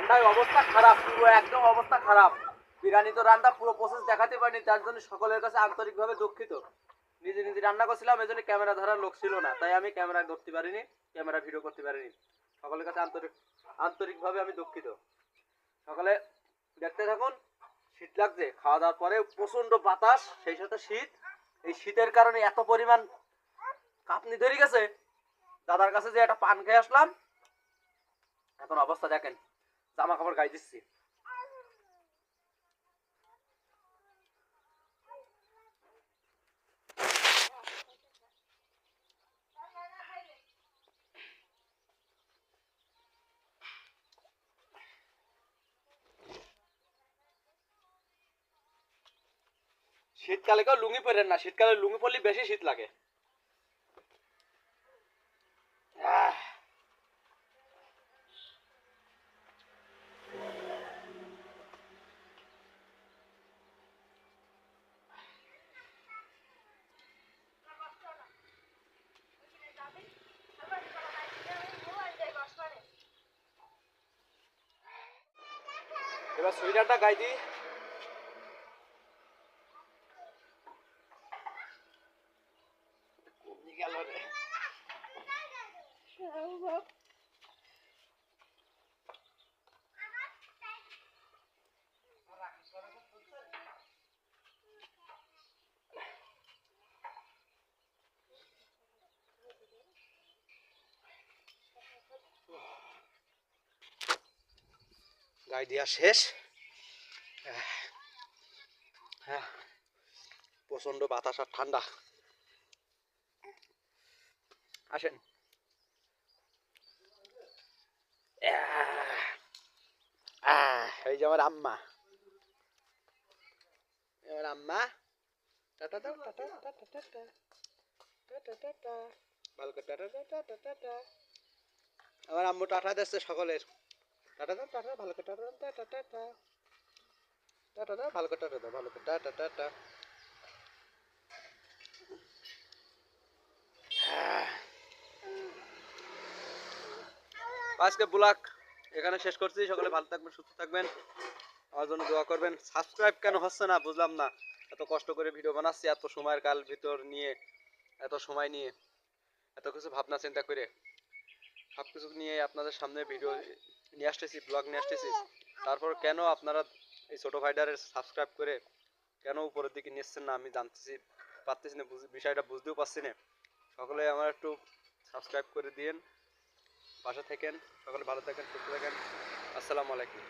ঠান্ডায় অবস্থা খারাপ, পুরো একদম অবস্থা খারাপ। বিরিয়ানি তো রান্না পুরো প্রসেস দেখাতে পারিনি, তার জন্য সকলের কাছে আন্তরিকভাবে দুঃখিত। নিজে নিজে রান্না করছিলাম, এই জন্য ক্যামেরা ধরার লোক ছিল না, তাই আমি ক্যামেরা ধরতে পারিনি ক্যামেরা ভিডিও করতে পারিনি। সকলের কাছে আন্তরিক, আন্তরিকভাবে আমি দুঃখিত। সকালে দেখতে থাকুন, শীত লাগছে, খাওয়া দাওয়ার পরে প্রচণ্ড বাতাস, সেই সাথে শীত। এই শীতের কারণে এত পরিমাণ কাঁপনি ধরে গেছে। দাদার কাছে যে একটা পান খেয়ে আসলাম। এখন অবস্থা দেখেন। জামা কাপড় গাই দিচ্ছি শীতকালে কেউ লুঙ্গি পরেন না, শীতকালে লুঙ্গি পরলে বেশি শীত লাগে। এবার সুইটারটা গাই দিই। গেল রে। গাই দেওয়া শেষ হ্যাঁ প্রচণ্ড বাতাস আর ঠান্ডা আসেন এই যে আমার আম্মা আমার আম্মা টাটা দাও tata tata tata tata tata ভালো টাটা টাটা টাটা আমার আম্মু টাটা দিচ্ছে সকলের আজকে ব্লগ এখানে শেষ করছি। সকলে ভালো থাকবেন, সুস্থ থাকবেন। আমার জন্য দোয়া করবেন। সাবস্ক্রাইব কেন হচ্ছে না বুঝলাম না। এত কষ্ট করে ভিডিও বানাচ্ছি, এত সময়ের কাল ভিতর নিয়ে, এত সময় নিয়ে, এত কিছু ভাবনা চিন্তা করে সব কিছু নিয়ে আপনাদের সামনে ভিডিও নিয়ে আসতেছি ব্লগ নিয়ে আসতেছি। তারপর কেন আপনারা এই ছোট ভাইডারের সাবস্ক্রাইব করে কেন উপরের দিকে নিচ্ছেন না আমি জানতেছি, পারতেছি না বিষয়টা বুঝতেও পারছি না। সকলে আমার একটু সাবস্ক্রাইব করে দিন বাসা থাকেন, সকলে ভালো থাকেন, সুস্থ থাকেন। আসসালামু আলাইকুম।